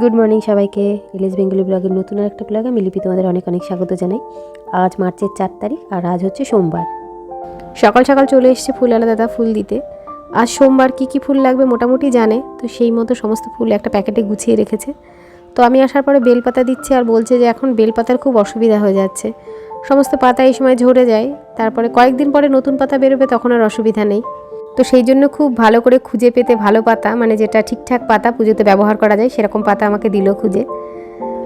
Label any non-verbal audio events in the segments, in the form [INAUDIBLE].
Good morning সবাইকে। ইলিশ Bengali ব্লগের নতুন একটা ব্লগে মিলিপি তোমাদের অনেক অনেক স্বাগত জানাই। আজ মার্চের চার তারিখ আর আজ হচ্ছে সোমবার। সকাল সকাল চলে এসছে ফুলওয়ালা দাদা ফুল দিতে। আজ সোমবার কি কি ফুল লাগবে মোটামুটি জানে, তো সেই মতো সমস্ত ফুল একটা প্যাকেটে গুছিয়ে রেখেছে। তো আমি আসার পরে বেলপাতা দিচ্ছে আর বলছে যে এখন বেলপাতার খুব অসুবিধা হয়ে যাচ্ছে। সমস্ত পাতা এই সময় ঝরে যায়, তারপরে কয়েকদিন পরে নতুন পাতা বেরোবে তখন আর অসুবিধা নেই। তো সেই জন্য খুব ভালো করে খুঁজে পেতে ভালো পাতা মানে যেটা ঠিকঠাক পাতা পুজোতে ব্যবহার করা যায়, সেরকম পাতা আমাকে দিল খুঁজে।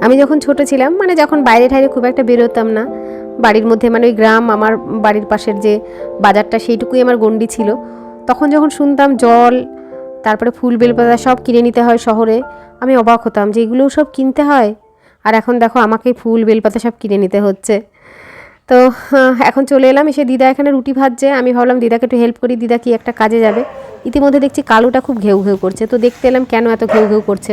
আমি যখন ছোট ছিলাম মানে যখন বাইরে ঠাইরে খুব একটা বেরোতাম না, বাড়ির মধ্যে মানে ওই গ্রাম আমার বাড়ির পাশের যে বাজারটা, সেইটুকুই আমার গণ্ডি ছিল। তখন যখন শুনতাম জল, তারপরে ফুল বেলপাতা সব কিনে নিতে হয় শহরে, আমি অবাক হতাম যে এগুলোও সব কিনতে হয়? আর এখন দেখো আমাকে ফুল, বেলপাতা সব কিনে নিতে হচ্ছে। তো আহ, এখন চলে এলাম এসে দিদা এখানে রুটি ভাজছে। আমি ভাবলাম দিদাকে একটু হেল্প করি দিদা কি একটা কাজে যাবে। ইতিমধ্যে দেখছি কালুটা খুব ঘেউ ঘেউ করছে তো দেখতে এলাম কেন এত ঘেউ ঘেউ করছে।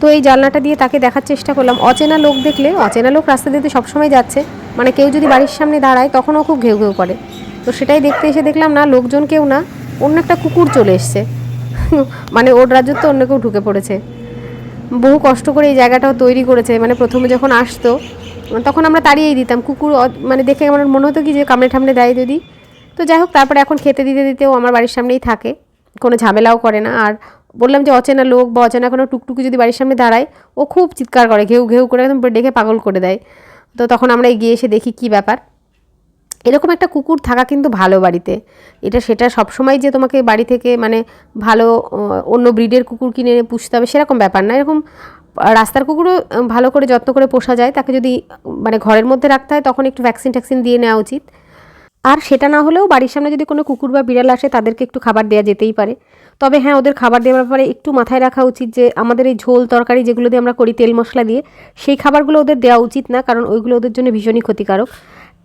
তো এই জানলাটা দিয়ে তাকে দেখার চেষ্টা করলাম। অচেনা লোক দেখলে অচেনা লোক রাস্তা দিয়ে তো সবসময় যাচ্ছে। মানে কেউ যদি বাড়ির সামনে দাঁড়ায় তখনও খুব ঘেউ ঘেউ করে। তো সেটাই দেখতে এসে দেখলাম না লোকজন কেউ না অন্য একটা কুকুর চলে এসছে। মানে ওর রাজ্যত্ব অন্য কেউ ঢুকে পড়েছে। বহু কষ্ট করে এই জায়গাটাও তৈরি করেছে। মানে প্রথমে যখন আসতো তখন আমরা তাড়িয়েই দিতাম। কুকুর মানে দেখে আমার মনে হতো কি যে কামড়ে ঠামড়ে দেয় যদি। তো যাই হোক, তারপরে এখন খেতে দিতে দিতেও আমার বাড়ির সামনেই থাকে। কোনো ঝামেলাও করে না। আর বললাম যে অচেনা লোক বা অচেনা কোনো টুকটুকি যদি বাড়ির সামনে দাঁড়ায়, ও খুব চিৎকার করে, ঘেউ ঘেউ করে একদম ডেকে পাগল করে দেয়। তো তখন আমরা এগিয়ে এসে দেখি কী ব্যাপার। এরকম একটা কুকুর থাকা কিন্তু ভালো বাড়িতে। এটা সেটা সবসময় যে তোমাকে বাড়ি থেকে মানে ভালো অন্য ব্রিডের কুকুর কিনে পুষতে হবে সেরকম ব্যাপার না। এরকম রাস্তার কুকুরও ভালো করে যত্ন করে পোষা যায়। তাকে যদি মানে ঘরের মধ্যে রাখতে হয়, তখন একটু ভ্যাকসিন ট্যাকসিন দিয়ে নেওয়া উচিত। আর সেটা না হলেও বাড়ির সামনে যদি কোনো কুকুর বা বিড়াল আসে, তাদেরকে একটু খাবার দেওয়া যেতেই পারে। তবে হ্যাঁ ওদের খাবার দেওয়ার ব্যাপারে একটু মাথায় রাখা উচিত যে, আমাদের এই ঝোল, তরকারি যেগুলো দিয়ে আমরা করি তেল মশলা দিয়ে, সেই খাবারগুলো ওদের দেওয়া উচিত না, কারণ ওইগুলো ওদের জন্য ভীষণই ক্ষতিকারক।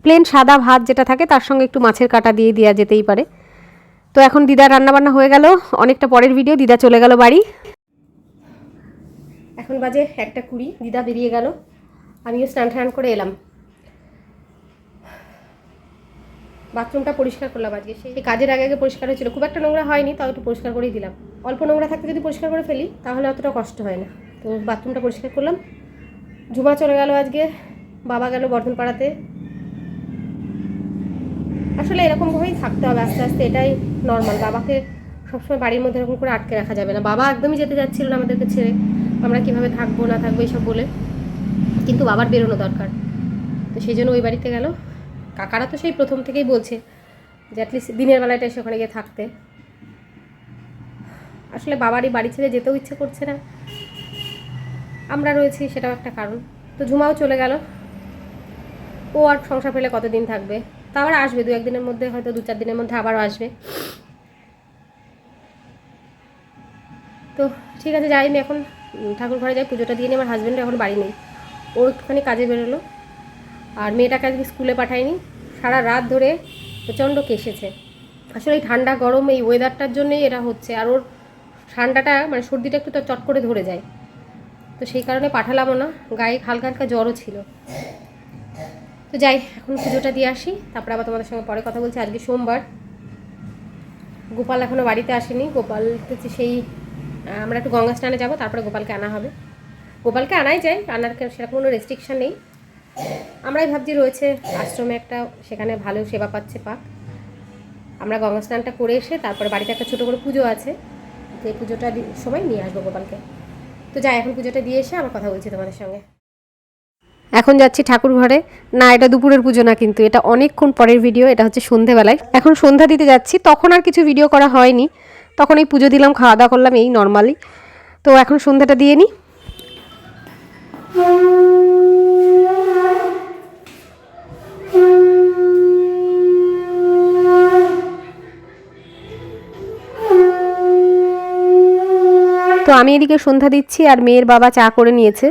প্লেন সাদা ভাত যেটা থাকে, তার সঙ্গে একটু মাছের কাটা দিয়ে দেওয়া যেতেই পারে। তো এখন দিদার রান্নাবান্না হয়ে গেল। অনেকটা পরের ভিডিও দিদা চলে গেল বাড়ি। এখন বাজে একটা কুড়ি, দিদা বেরিয়ে গেল। আমিও স্নান টান করে এলাম। বাথরুমটা পরিষ্কার করলাম আজকে। সেই কাজের আগে আগে পরিষ্কার হয়েছিল। খুব একটা নোংরা হয়নি, তাও একটু পরিষ্কার করেই দিলাম। অল্প নোংরা থাকতে যদি পরিষ্কার করে ফেলি, তাহলে অতটা কষ্ট হয় না। তো বাথরুমটা পরিষ্কার করলাম। ঝুমা চলে গেল আজকে। বাবা গেল বর্ধন পাড়াতে আসলে এরকমভাবেই থাকতে হবে আস্তে আস্তে, এটাই নর্মাল বাবাকে সবসময় বাড়ির মধ্যে এরকম করে আটকে রাখা যাবে না। বাবা একদমই যেতে যাচ্ছিল না আমাদেরকে ছেড়ে। আমরা কীভাবে থাকব, না থাকব, এইসব বলে। কিন্তু বাবার বেরোনো দরকার। তো সেই জন্য ওই বাড়িতে গেল। কাকারা তো সেই প্রথম থেকেই বলছে যে অ্যাটলিস্ট দিনের বেলাটা এসে ওখানে গিয়ে থাকতে। আসলে বাবারই বাড়ি ছেড়ে যেতেও ইচ্ছে করছে না। আমরা রয়েছি, সেটাও একটা কারণ। তো ঝুমাও চলে গেল। ও আর সংসার ফেলে কতদিন থাকবে? তা আবার আসবে দু একদিনের মধ্যে হয়তো দু চার দিনের মধ্যে আবারও আসবে। তো ঠিক আছে, যাই আমি এখন ঠাকুর ঘরে যাই, পুজোটা দিয়ে নিই, আমার হাজব্যান্ড এখন বাড়ি নেই। ও একটুখানি কাজে বেরোলো। আর মেয়েটাকে আজকে স্কুলে পাঠায়নি সারা রাত ধরে প্রচণ্ড কেসেছে আসলে এই ঠান্ডা গরম, এই ওয়েদারটার জন্যই এরা হচ্ছে। আর ওর ঠান্ডাটা মানে সর্দিটা একটু তো চট করে ধরে যায়। তো সেই কারণে পাঠালামও না। গায়ে হালকা হালকা জ্বরও ছিল। তো যাই, এখন পুজোটা দিয়ে আসি। তারপরে আবার তোমাদের সঙ্গে পরে কথা বলছি। আজকে সোমবার। গোপাল এখনও বাড়িতে আসেনি। গোপাল হচ্ছে সেই আমরা একটু গঙ্গা স্নানে যাব, তারপরে গোপালকে আনা হবে। গোপালকে আনাই যায়, আনার সেরকম কোনো রেস্ট্রিকশান নেই। আমরাই ভাবছি রয়েছে, আশ্রমে একটা, সেখানে ভালো সেবা পাচ্ছে পাক। আমরা গঙ্গা স্নানটা করে এসে, তারপরে বাড়িতে একটা ছোটো করে পুজো আছে। তো এই পুজোটা সময় নিয়ে আসব গোপালকে। তো যাই, এখন পুজোটা দিয়ে এসে আমার কথা বলছি তোমাদের সঙ্গে। এখন যাচ্ছি ঠাকুর ঘরে। না, এটা দুপুরের পুজো না কিন্তু, এটা অনেকক্ষণ পরের ভিডিও এটা হচ্ছে সন্ধেবেলায়। এখন সন্ধ্যা দিতে যাচ্ছি, তখন আর কিছু ভিডিও করা হয়নি। তখন এই পুজো দিলাম, খাওয়া দাওয়া করলাম, এই নর্মালি তো এখন সন্ধ্যাটা দিয়ে নিই তো আমি এদিকে সন্ধ্যা দিচ্ছি, আর মেয়ের বাবা চা করে নিয়েছে।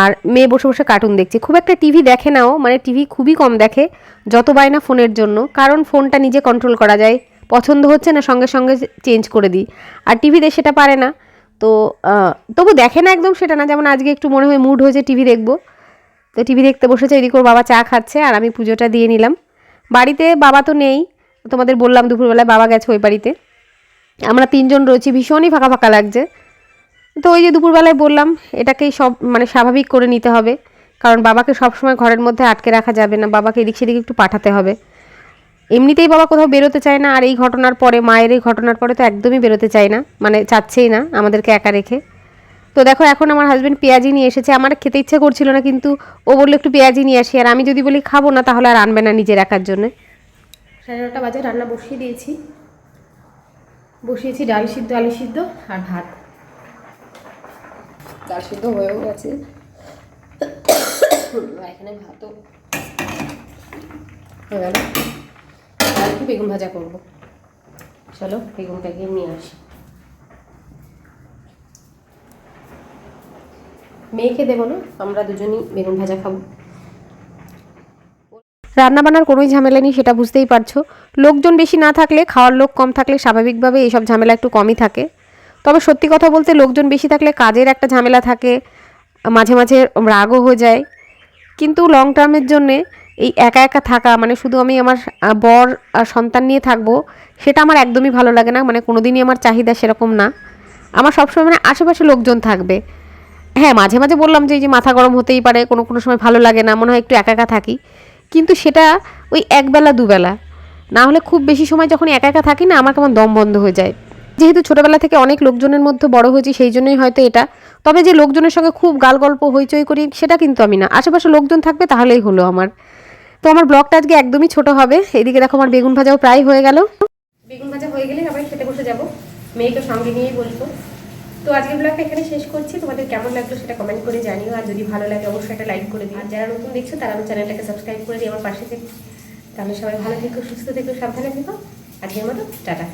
আর মেয়ে বসে বসে কার্টুন দেখছে। খুব একটা টিভি দেখে নাও মানে টিভি খুবই কম দেখে, যত বায় না ফোনের জন্য। কারণ ফোনটা নিজে কন্ট্রোল করা যায়। পছন্দ হচ্ছে না, সঙ্গে সঙ্গে চেঞ্জ করে দিই। আর টিভিতে সেটা পারে না। তো তবু দেখে না একদম সেটা না, যেমন আজকে একটু মনে হয় মুড হয়েছে টিভি দেখব। তো টিভি দেখতে বসেছে, এদিকে ওর বাবা চা খাচ্ছে, আর আমি পুজোটা দিয়ে নিলাম। বাড়িতে বাবা তো নেই, তোমাদের বললাম দুপুরবেলায় বাবা গেছে ওই বাড়িতে। আমরা তিনজন রয়েছি, ভীষণই ফাঁকা ফাঁকা লাগছে। তো ওই যে দুপুরবেলায় বললাম, এটাকেই সব মানে স্বাভাবিক করে নিতে হবে। কারণ বাবাকে সবসময় ঘরের মধ্যে আটকে রাখা যাবে না, বাবাকে এদিক সেদিক একটু পাঠাতে হবে। এমনিতেই বাবা কোথাও বেরোতে চায় না, আর এই ঘটনার পরে, মায়ের এই ঘটনার পরে তো একদমই বেরোতে চায় না মানে চাচ্ছেই না আমাদেরকে একা রেখে। তো দেখো, এখন আমার হাজব্যান্ড পেঁয়াজি নিয়ে এসেছে। আমার খেতে ইচ্ছে করছিল না, কিন্তু ও বলল, একটু পেঁয়াজি নিয়ে আসি। আর আমি যদি বলি, খাব না, তাহলে আর আনবে না নিজের একার জন্য। সাড়ে নটা বাজে, রান্না বসিয়ে দিয়েছি। বসিয়েছি ডাল সিদ্ধ, আলু সিদ্ধ আর ভাত। ডাল সিদ্ধ হয়েও গেছে। [COUGHS] এখানে ভাতও হয়ে গেল। আর বেগুন ভাজা করব। চলো, বেগুনটাকে নিয়ে আসি। মেয়েকে দেবো না, আমরা দুজনই বেগুন ভাজা খাব। রান্না বান্নার কোনোই ঝামেলা নেই, সেটা বুঝতেই পারছ। লোকজন বেশি না থাকলে, খাওয়ার লোক কম থাকলে স্বাভাবিকভাবে এইসব ঝামেলা একটু কমই থাকে। তবে সত্যি কথা বলতে, লোকজন বেশি থাকলে কাজের একটা ঝামেলা থাকে, মাঝে মাঝে রাগও হয়ে যায়। কিন্তু লং টার্মের জন্যে এই একা একা থাকা মানে শুধু আমি আমার বর আর সন্তান নিয়ে থাকব, সেটা আমার একদমই ভালো লাগে না। মানে কোনো দিনই আমার চাহিদা সেরকম না। আমার সবসময় মানে আশেপাশে লোকজন থাকবে। হ্যাঁ মাঝে মাঝে বললাম যে, এই যে মাথা গরম হতেই পারে, কোনো কোনো সময় ভালো লাগে না, মনে হয় একটু একা একা থাকি। কিন্তু সেটা ওই একবেলা, দুবেলা। না হলে খুব বেশি সময় যখন একা একা থাকি না, আমার কেমন দম বন্ধ হয়ে যায়। যেহেতু ছোটোবেলা থেকে অনেক লোকজনের মধ্যে বড় হয়েছি, সেই জন্যই হয়তো এটা। তবে যে লোকজনের সঙ্গে খুব গাল গল্প হইচই করি, সেটা কিন্তু আমি না। আশেপাশে লোকজন থাকবে, তাহলেই হলো আমার। তো আমার ব্লগটা আজকে একদমই ছোট হবে। এইদিকে দেখো আমার বেগুন ভাজাও প্রায় হয়ে গেল। বেগুন ভাজা হয়ে গেলে আবার খেতে বসে যাব। মেয়েকে সঙ্গে নিয়েই বলব। তো আজকের ব্লগটা এখানে শেষ করছি। তোমাদের কেমন লাগল সেটা কমেন্ট করে জানিও। আর যদি ভালো লাগে, অবশ্যই একটা লাইক করে দিও। আর যারা নতুন দেখছ, তারা আমার চ্যানেলটাকে সাবস্ক্রাইব করে দিয়ে আমার পাশে থেকে। তাহলে সবাই ভালো থেকো, সুস্থ থেকো, সাবধানে থেকো। আজকের মতো, টাটা।